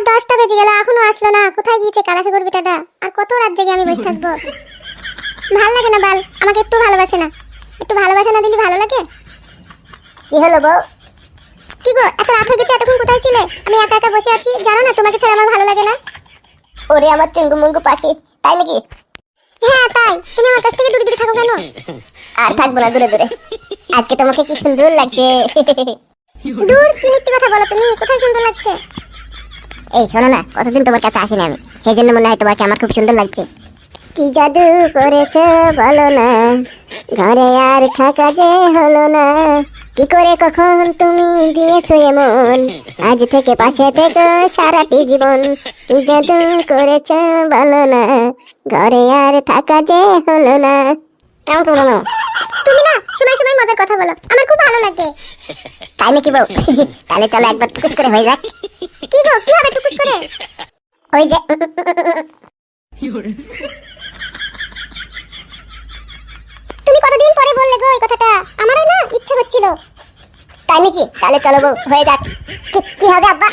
রাত দশটা বেজে গেল এখনও আসলো না। কোথায় গিয়েছে কালাফে করবি টাটা আর কত রাত জেগে আমি বসে থাকব? ভালো লাগে না বাল? আমাকে একটু ভালোবাসে না। একটু ভালোবাসা না দিলে ভালো লাগে? কি হলো বউ? কি গো এত রাত হয়ে গেছে এতক্ষণ কোথায় ছিলে? আমি একা একা বসে আছি জানো না তোমাকে ছাড়া আমার ভালো লাগে না। ওরে আমার চুঙ্গু মুঙ্গু পাখি তাই নাকি? হ্যাঁ তাই। তুমি আমার কাছ থেকে দূরে দূরে থাকো কেন? আর থাকব না দূরে দূরে। আজকে তোমাকে কি সুন্দর লাগছে। দূর কি মিথ্যে কথা বলো তুমি? কোথায় সুন্দর লাগছে? এই, শোনো না, কতদিন তোমার কাছে আসিনি আমি? সেই জন্য মনে হয় তোমাকে আমার খুব সুন্দর লাগছে। কি জাদু করেছে বলো না, ঘরে আর থাকা যে হলো না। কি করে কখন তুমি দিয়েছ এমন আজ থেকে পাশে থেকে সারাটি জীবন। কি জাদু করেছে বলো না, ঘরে আর থাকা যে হলো না। তুমি না সময় সময় মজার কথা বলো। আমার খুব ভালো লাগে। তাই নাকি বউ? তাহলে চলো একবার টুকুস করে হয়ে যাক। কি গো কি হবে টুকুস করে? ওই যে তুমি কতদিন পরে বললে গো এই কথাটা? আমারও না ইচ্ছে হচ্ছিল। তাই নাকি? তাহলে চলো বউ হয়ে যাক। কি কি হবে আব্বা?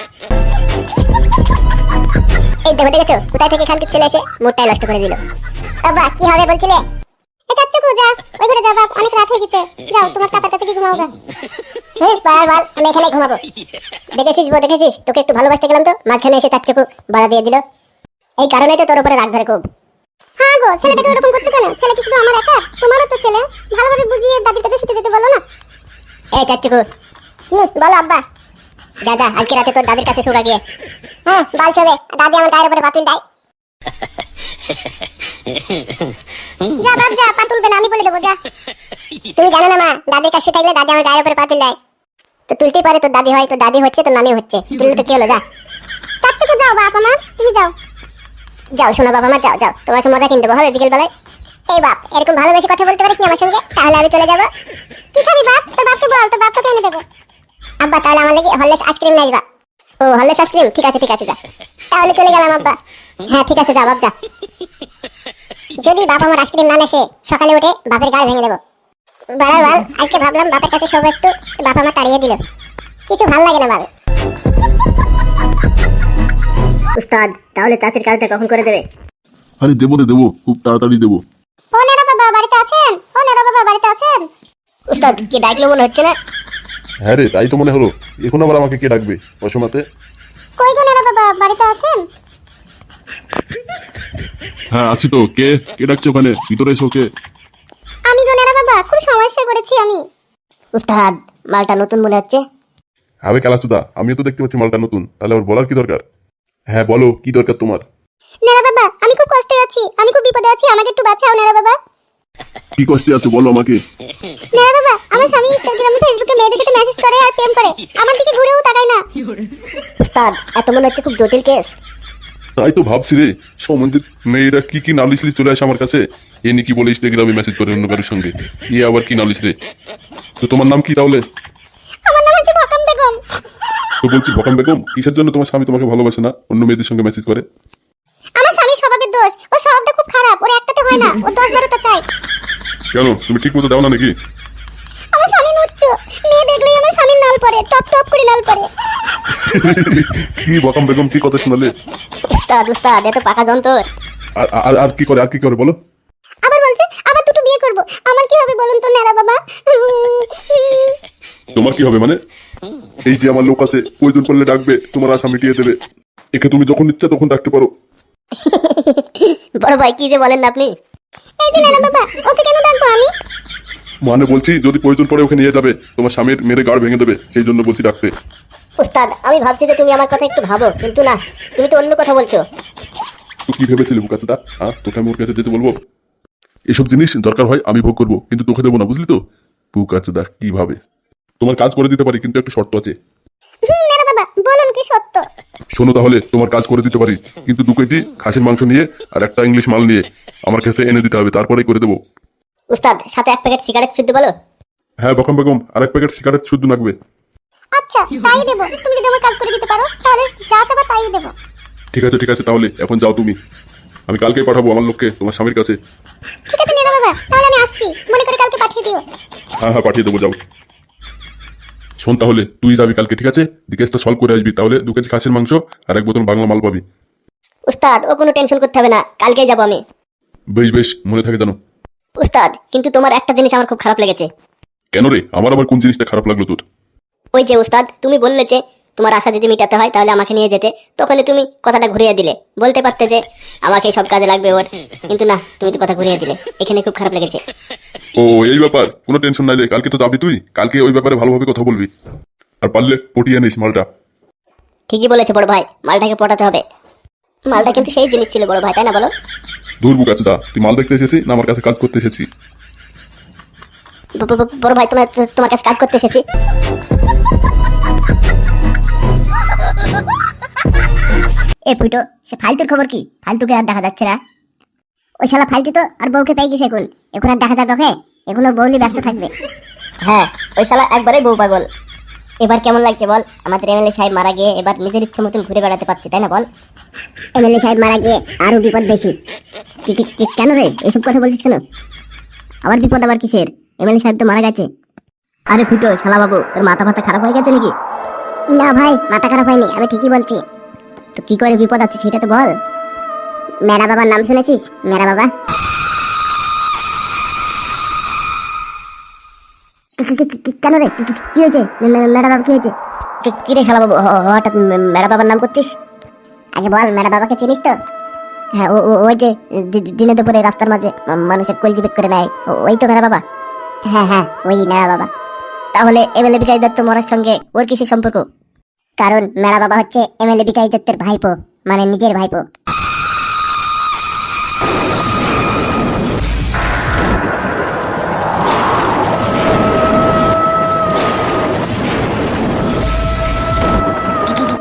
এই দেখো দেখেছ? কোথায় থেকে এখানকার ছেলে এসে মুডটাই নষ্ট করে দিল। আব্বা কি হবে বলছিলে? চাচ্চু কো যা। ওই ঘরে যা বাপ অনেক রাত হয়ে গেছে। যাও তোমার চাচার কাছে কি ঘুমাও গা। হে বার বার আমি এখানে ঘুমাবো। দেখেছিস দেখেছিস? তোকে একটু ভালোবাসতে গেলাম তো। মাঝখানে এসে তার চোখ বাধা দিয়ে দিল। এই কারণেই তো তোর উপরে রাগ ধরে খুব। হ্যাঁ গো ছেলেটাকে ওরকম করছ কেন? ছেলে কি শুধু আমার একা? তোমারও তো ছেলে। ভালোভাবে বুঝিয়ে দাদির কাছে শুতে যেতে বলো না। এই চাচ্চুকু। কি? বলো আব্বা। যা যা আজকে রাতে তোর দাদির কাছে শুকা গিয়ে হ্যাঁ বাল ছবে। দাদি আমার গায়ের উপরে বাতিল দেয়। যা বাপ যা পা তুলবে না আমি বলে দেবো যা। তুমি জানো না মা দাদির কাছে থাকলে দাদি আমার গায়ের উপরে পাতিল দেয়। তো তুলতেই পারে তোর দাদি হয় তোর দাদি হচ্ছে তোর নানি হচ্ছে। তুললে তো কি হলো যা। যাও বাপ আমার তুমি যাও। যাও শোনো বাবা মা যাও যাও। তোমাকে মজা কিনতে হবে বিকেল বেলায় এই বাপ এরকম ভালোবেসে কথা বলতে পারিস আমার সঙ্গে? তাহলে আমি চলে যাব। কি খাবি বাপ? তোর বাপকে বল তোর বাপকে এনে দেবো। আব্বা তাহলে আমার লাগি হরলেস আইসক্রিম নিয়ে আসবা। ও হরলেস আইসক্রিম? ঠিক আছে ঠিক আছে যা। তাহলে চলে গেলাম আব্বা। হ্যাঁ ঠিক আছে যা বাপ যা। যদি বাপ আমার আইসক্রিম না নেসে সকালে উঠে বাপের গাড় ভেঙে দেবো। বাড়ার বাল আজকে ভাবলাম বাপের কাছে সব একটু বাপ আমার তাড়িয়ে দিল। কিছু ভালো লাগে না বাল। উস্তাদ তাহলে চাষের কাজটা কখন করে দেবে? আরে দেবো রে দেবো খুব তাড়াতাড়ি দেবো। ও নেরা বাবা বাড়িতে আছেন? ও নেরা বাবা বাড়িতে আছেন? উস্তাদ কি ডাকলো মনে হচ্ছে না? হ্যাঁ রে তাই তো মনে হলো। এখন আবার আমাকে কে ডাকবে? অসমাতে? কই গো নেরা বাবা বাড়িতে আছেন? হ্যাঁ আছি তো। কে কে ডাকছে ওখানে? ভিতরে এসো কে? আমি গো নেরা বাবা খুব সমস্যা করেছি আমি। উস্তাদ মালটা নতুন মনে হচ্ছে। হবে কালাচুদা আমিও তো দেখতে পাচ্ছি মালটা নতুন। তাহলে আমার বলার কি দরকার? হ্যাঁ বলো কি দরকার তোমার? নেরা বাবা আমি খুব কষ্টে আছি। আমি খুব বিপদে আছি। আমাকে একটু বাঁচাও নেরা বাবা। কি কষ্টে আছো বলো আমাকে। নেরা বাবা আমার স্বামী ইনস্টাগ্রামে ফেসবুকে মেয়েদের সাথে মেসেজ করে আর প্রেম করে। আমার দিকে ঘুরেও তাকায় না। উস্তাদ এত মনে হচ্ছে খুব জটিল কেস তাই তো ভাবছি রে সম্বন্ধে মেয়েরা কি কি নালিশলি চলে আসে আমার কাছে? এ নাকি বলে ইনস্টাগ্রামে মেসেজ করে অন্য কারোর সঙ্গে? এ আবার কি নালিশ রে? তো তোমার নাম কি তাহলে? তো বলছি বেগম কিসের জন্য তোমার স্বামী তোমাকে ভালোবাসে না? অন্য মেয়েদের সঙ্গে মেসেজ করে? আমার স্বামীর স্বভাবের দোষ। ও স্বভাবটা খুব খারাপ। ওর একটাতে হয় না। ও দশ বারোটা চাই। কেন? তুমি ঠিক মতো দাও না নাকি? আমার স্বামী মেয়ে দেখলেই আমার স্বামীর নাল পড়ে টপ টপ করে নাল পড়ে। কি বকাম বেগম কি কথা শোনালে? উস্তাদ উস্তাদ এত পাকা যন্তর। আর আর আর কি করে আর কি করে বলো? আবার বলছে আবার দুটো বিয়ে করব। আমার কি হবে বলুন তো নেরা বাবা? তোমার কি হবে মানে? এই যে আমার লোক আছে প্রয়োজন করলে ডাকবে তোমার আশা মিটিয়ে দেবে। একে তুমি যখন ইচ্ছা তখন ডাকতে পারো। বড় ভাই কি যে বলেন না আপনি? এই যে বাবা ওকে কেন ডাকবো আমি? মানে বলছি যদি প্রয়োজন পড়ে ওকে নিয়ে যাবে তোমার স্বামীর মেরে গাড় ভেঙে দেবে সেই জন্য বলছি ডাকতে। উস্তাদ আমি ভাবছি যে তুমি আমার কথা একটু ভাবো কিন্তু না তুমি তো অন্য কথা বলছো। তো কি ভেবেছিলি বুকাচুদা? হ্যাঁ তোকে আমি ওর কাছে যেতে বলব? এসব জিনিস দরকার হয় আমি ভোগ করব কিন্তু তোকে দেবো না বুঝলি তো? বুকাচুদা কি ভাবে? তোমার কাজ করে দিতে পারি কিন্তু একটা শর্ত আছে। হুম, নেরা বাবা বলুন কি সত্য শোনো তাহলে তোমার কাজ করে দিতে পারি কিন্তু দু কেজি খাসির মাংস নিয়ে আর একটা ইংলিশ মাল নিয়ে আমার কাছে এনে দিতে হবে তারপরেই করে দেবো। উস্তাদ সাথে এক প্যাকেট সিগারেট শুদ্ধ বলো? হ্যাঁ বকম বেগম এক প্যাকেট সিগারেট শুদ্ধ লাগবে। আচ্ছা তাই দেবো। তুমি যদি আমার কাজ করে দিতে পারো তাহলে যা চাবা তাই দেবো। ঠিক আছে ঠিক আছে তাহলে এখন যাও তুমি। আমি কালকেই পাঠাবো আমার লোককে তোমার স্বামীর কাছে। ঠিক আছে নেরা বাবা। তাহলে আমি আসছি। মনে করে কালকে পাঠিয়ে দিও। হ্যাঁ হ্যাঁ পাঠিয়ে দেবো যাও। শোন তাহলে তুই যাবি কালকে ঠিক আছে? কেসটা সলভ করে আসবি তাহলে দু কেজি খাসির মাংস আর এক বোতল বাংলা মাল পাবি। উস্তাদ ও কোনো টেনশন করতে হবে না। কালকেই যাব আমি। বেশ বেশ মনে থাকে জানো। উস্তাদ কিন্তু তোমার একটা জিনিস আমার খুব খারাপ লেগেছে। কেন রে? আমার আবার কোন জিনিসটা খারাপ লাগল তোর? ওই যে উস্তাদ তুমি বললে যে তোমার আশা যদি মিটাতে হয় তাহলে আমাকে নিয়ে যেতে। তখনই তুমি কথাটা ঘুরিয়ে দিলে। বলতে পারতে যে আমাকে সব কাজে লাগবে ওর। কিন্তু না তুমি তো কথা ঘুরিয়ে দিলে। এখানে খুব খারাপ লেগেছে। ও এই ব্যাপার কোনো টেনশন নাই রে। কালকে তো যাবি তুই। কালকে ওই ব্যাপারে ভালোভাবে কথা বলবি। আর পারলে পটিয়ে নিস মালটা। ঠিকই বলেছে বড় ভাই মালটাকে পটাতে হবে। মালটা কিন্তু সেই জিনিস ছিল বড় ভাই তাই না বলো? দূর বুক আছে দা। তুই মাল দেখতে এসেছি না আমার কাছে কাজ করতে এসেছি ব- ব- ব- বড় ভাই তোমার তোমার কাছে কাজ করতে এসেছি। এ পুটো সে ফালতুর খবর কি? ফালতুকে আর দেখা যাচ্ছে না। ওই শালা ফালতু তো আর বউকে পেয়ে গেছে এখন। এখন আর দেখা যাবে ওকে? এগুলো বউলি ব্যস্ত থাকবে। হ্যাঁ ওই শালা একবারে বউ পাগল। এবার কেমন লাগছে বল? আমাদের এমএলএ সাহেব মারা গিয়ে এবার নিজের ইচ্ছে মতন ঘুরে বেড়াতে পারছি তাই না বল? এমএলএ সাহেব মারা গিয়ে আরও বিপদ বেশি। কেন রে? এসব কথা বলছিস কেন? আবার বিপদ আবার কিসের? এমএলএ সাহেব তো মারা গেছে। আরে ফুটো শালা বাবু তোর মাথা ফাতা খারাপ হয়ে গেছে নাকি? না ভাই মাথা খারাপ হয়নি আমি ঠিকই বলছি। তো কি করে বিপদ আছে সেটা তো বল। মেরা বাবার নাম শুনেছিস? মেরা বাবা। কেন রে? কি- হয়েছে? মেরা বাবা কি হয়েছে? কি- রে শালা বাবু হঠাৎ মেরা বাবার নাম করছিস? আগে বল মেরা বাবাকে চিনিস তো? হ্যাঁ ও- ওই যে দিনে দুপুরে রাস্তার মাঝে মানুষের কলজি বেক করে নেয়। ওই তো মেরা বাবা। হ্যাঁ হ্যাঁ। ওই মেরা বাবা। তাহলে এমএলএ বিকাশ দত্ত মরার সঙ্গে ওর কিসের সম্পর্ক? কারণ মেরা বাবা হচ্ছে এমএলএ বিকাশ দত্তের ভাইপো মানে নিজের ভাইপো।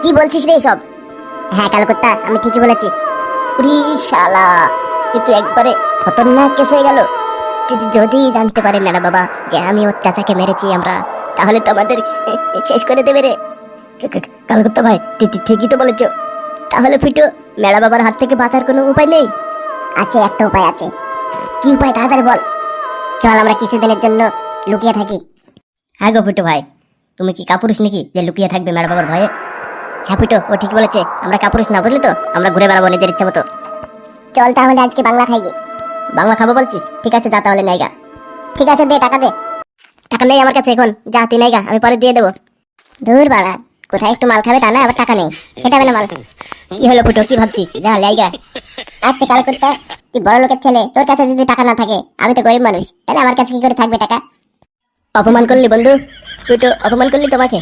কি- বলছিস রে সব হ্যাঁ কালকত্তা আমি ঠিকই বলেছি। উরি শালা কিন্তু একবারে খতরনাক কেস হয়ে গেল। যদি জানতে পারেন না বাবা যে আমি ওর চাচাকে মেরেছি আমরা, তাহলে তো আমাদের শেষ করে দেবে রে। কালকত্তা ভাই ঠিক- ঠিক- ঠিকই তো বলেছ। তাহলে ফুটো মেলা বাবার হাত থেকে বাঁচার কোনো উপায় নেই? আছে, একটা উপায় আছে। কি উপায় তাড়াতাড়ি বল। চল আমরা কিছুদিনের জন্য লুকিয়ে থাকি। হ্যাঁ গো ফুটো ভাই, তুমি কি কাপুরুষ নাকি যে লুকিয়ে থাকবে মেলা বাবার ভয়ে? হ্যাঁ ফুটো, ও ঠিক বলেছে, আমরা কাপুরুষ না, বুঝলি তো? আমরা ঘুরে বেড়াবো নিজের ইচ্ছা মতো। চল তাহলে আজকে বাংলা খাই। বাংলা খাব বলছিস? ঠিক আছে, যা তাহলে নাইগা। ঠিক আছে, দে, টাকা দে। টাকা নেই আমার কাছে এখন। যা, তুই নাইগা, আমি পরে দিয়ে দেবো। দূর বাড়া, কোথায় একটু মাল খাবে তা না, আবার টাকা নেই। খেতে হবে না মাল। কি হলো ফুটো, কি ভাবছিস? যা লাইগা আচ্ছা কাল করতে তুই বড় লোকের ছেলে, তোর কাছে যদি টাকা না থাকে, আমি তো গরিব মানুষ। তাহলে আমার কাছে কি করে থাকবে টাকা? অপমান করলি বন্ধু? তুই তো অপমান করলি তোমাকে?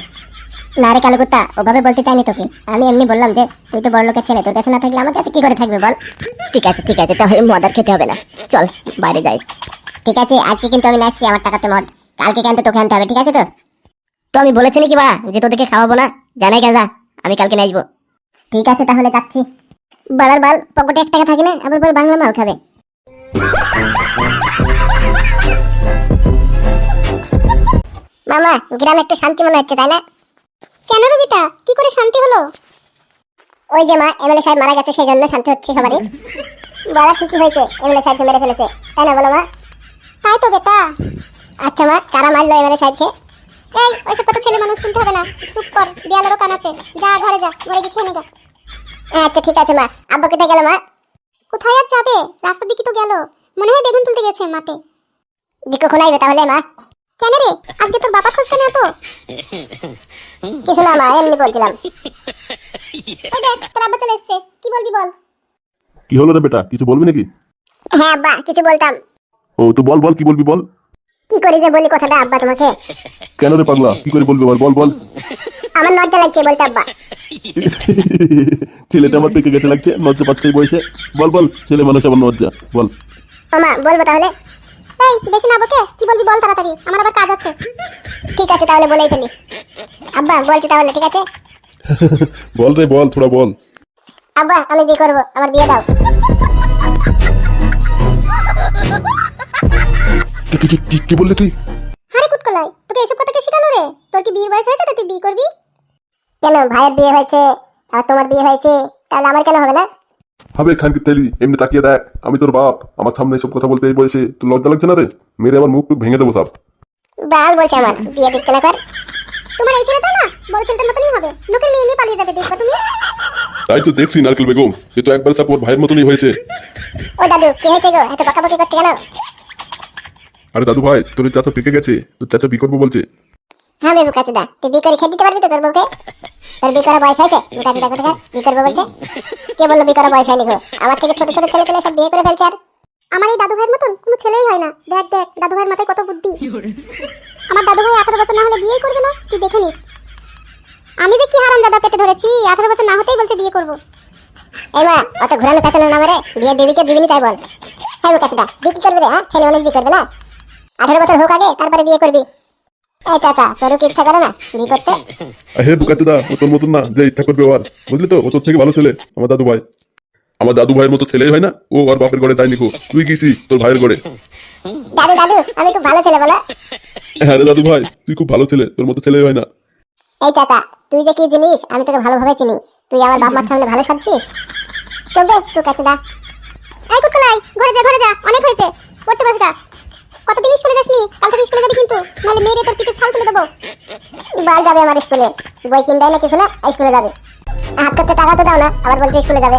না রে কালো কুত্তা, ওভাবে বলতে চাইনি তোকে। আমি এমনি বললাম যে, তুই তো বড় লোকের ছেলে, তোর কাছে না থাকলে আমার কাছে কি করে থাকবে বল? ঠিক আছে ঠিক আছে, তাহলে মদ আর খেতে হবে না। চল, বাইরে যাই। ঠিক আছে, আজকে কিন্তু আমি নাচছি আমার টাকাতে মদ। কালকে কিন্তু তোকে আনতে হবে, ঠিক আছে তো? তো আমি বলেছি নাকি বা যে তোদেরকে খাওয়াবো না? জানাই গেল আমি কালকে নাচবো ঠিক আছে, তাহলে যাচ্ছি। বাড়ার বাল, পকেটে এক টাকা থাকে না, আবার বল বাংলা মাল খাবে। মামা, গ্রামে একটু শান্তি মনে হচ্ছে, তাই না? কেন রবিতা? কি করে শান্তি হলো? ওই যে মা এমএলএ সাহেব মারা গেছে সেই জন্য শান্তি হচ্ছে সবারই। বলা ঠিকই হয়েছে এমএলএ সাহেবকে মেরে ফেলেছে। তাই না বলো মা? তাই তো বেটা। আচ্ছা মা কারা মারলো এমএলএ সাহেবকে? এই ওইসব কথা ছেলে মানুষ শুনতে হবে না। চুপ কর দেয়ালেরও কান আছে। যা ঘরে যা ঘরে গিয়ে খেয়ে নেগা আচ্ছা ঠিক আছে মা। আব্বা কোথায় গেল মা? কোথায় আর যাবে? রাস্তার দিকে তো গেল। মনে হয় বেগুন তুলতে গেছে মাঠে। দিকু খোনাইবে তাহলে মা? কেন রে? আজকে তোর বাবা খোঁজ কেন এত কিছু না মা এমনি বলছিলাম। ওই দেখ তোর আব্বা চলে এসছে। কি বলবি বল? কি হলো রে বেটা? কিছু বলবি নাকি? হ্যাঁ আব্বা কিছু বলতাম। ও তো বল বল কি বলবি বল? কি করে যে বলি কথাটা আব্বা তোমাকে? কেন রে পাগলা? কি করে বলবি বল বল বল। আমার লজ্জা লাগছে বলতে আব্বা। ছেলেটা আমার পেকে গেছে লাগছে লজ্জা পাচ্ছে বয়সে। বল বল ছেলে মানুষ আমার লজ্জা বল। ও মা বলব তাহলে? এই বেশি না বকে কি বলবি বল তাড়াতাড়ি আমার আবার কাজ আছে। ঠিক আছে তাহলে বলেই ফেলি। আব্বা বলছি তাহলে ঠিক আছে? বল রে বল থোড়া বল। আব্বা আমি বিয়ে করব আমার বিয়ে দাও। কি- বললি তুই? হারে কুটকলাই তোকে এসব কথা কে শেখালো রে? তোর কি বিয়ের বয়স হয়েছে তুই বিয়ে করবি? কেন ভাইয়ের বিয়ে হয়েছে আর তোমার বিয়ে হয়েছে তাহলে আমার কেন হবে না? হবে খানকি তেলি এমনি তাকিয়ে দেখ আমি তোর বাপ। আমার সামনে সব কথা বলতে এই বয়সে তোর লজ্জা লাগছে না রে? মেরে আমার মুখ টুক ভেঙে দেবো সব বাল বলছে আমার বিয়ে দিচ্ছে না কর। তোমার এই ছেলেটা না বড় ছেলেটার মতনই হবে। লোকের মেয়ে নিয়ে পালিয়ে যাবে দেখবা তুমি। তাই তো দেখছি নারকেল বেগম। এ তো একবার সাপোর্ট ভাইয়ের মতনই হয়েছে। ও দাদু কি হয়েছে গো? এত বকাবকি করছে কেন? আরে দাদু ভাই তোর চাচা পেকে গেছে। তোর চাচা বি করব বলছে? হ্যাঁ বে বুকাচুদা তুই বিয়ে করে খেয়ে দিতে পারবি তো তোর বউকে? তোর বিয়ে বয়স হয়েছে? বুকাচুদা কোথাকার বিয়ে করব বলছে? কে বলল বিয়ে বয়স হয়নি গো? আমার থেকে ছোট ছোট ছেলে পেলে সব বিয়ে করে ফেলছে আর। আমার এই দাদু ভাইয়ের মতন কোনো ছেলেই হয় না। দেখ দেখ দাদু ভাইয়ের মাথায় কত বুদ্ধি। আমার দাদু ভাই আঠারো বছর না হলে বিয়েই করবে না? তুই দেখে নিস। আমি যে কি হারাম দাদা পেটে ধরেছি, আঠারো বছর না হতেই বলছে বিয়ে করব। এই মা, অত ঘুরানো পেছানো না মারে বিয়ে দেবীকে দিবিনি তাই বল। হ্যাঁ ও বুকাচুদা বিয়ে কি করবে রে হ্যাঁ? ছেলে মানুষ বিয়ে করবে না? আঠারো বছর হোক আগে, তারপরে বিয়ে করবি। এই চাচা তোরও কি ইচ্ছা করে না? বিয়ে করতে? হে বুকাচুদা ও তোর মতন না যে ইচ্ছা করবে ও আর। বুঝলি তো ও তোর থেকে ভালো ছেলে আমার দাদু ভাই। আমার দাদু ভাইয়ের মতো ছেলেই হয় না ও আর বাপের ঘরে যায়নি তুই গেছি তোর ভাইয়ের ঘরে? দাদু দাদু আমি খুব ভালো ছেলে বলো। হ্যাঁ রে দাদু ভাই তুই খুব ভালো ছেলে তোর মতো ছেলেই হয় না। এই চাচা তুই যে কি জিনিস আমি তোকে ভালোভাবে চিনি। তুই আমার বাপ মার সামনে ভালো সাজছিস? কাছে দা। এই কুটকুলাই ঘরে যা ঘরে যা অনেক হয়েছে। পড়তে বসটা কতদিন স্কুলে যাসনি? কাল থেকে স্কুলে যাবি কিন্তু নাহলে মেরে তোর পিঠে ছাল তুলে দেবো বাল যাবে আমার স্কুলে। বই কিন দেয় না কিছু না স্কুলে যাবে। হাত করতে টাকা তো দাও না আবার বলছে স্কুলে যাবে।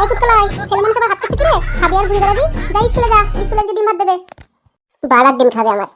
এই কুটকুলাই ছেলে মানুষ আবার হাত কিরে? খাবি আর ঘুরে বেড়াবি? যাই স্কুলে যা স্কুলে আজকে ডিম ভাত দেবে। বাড়ার ডিম খাবে আমার।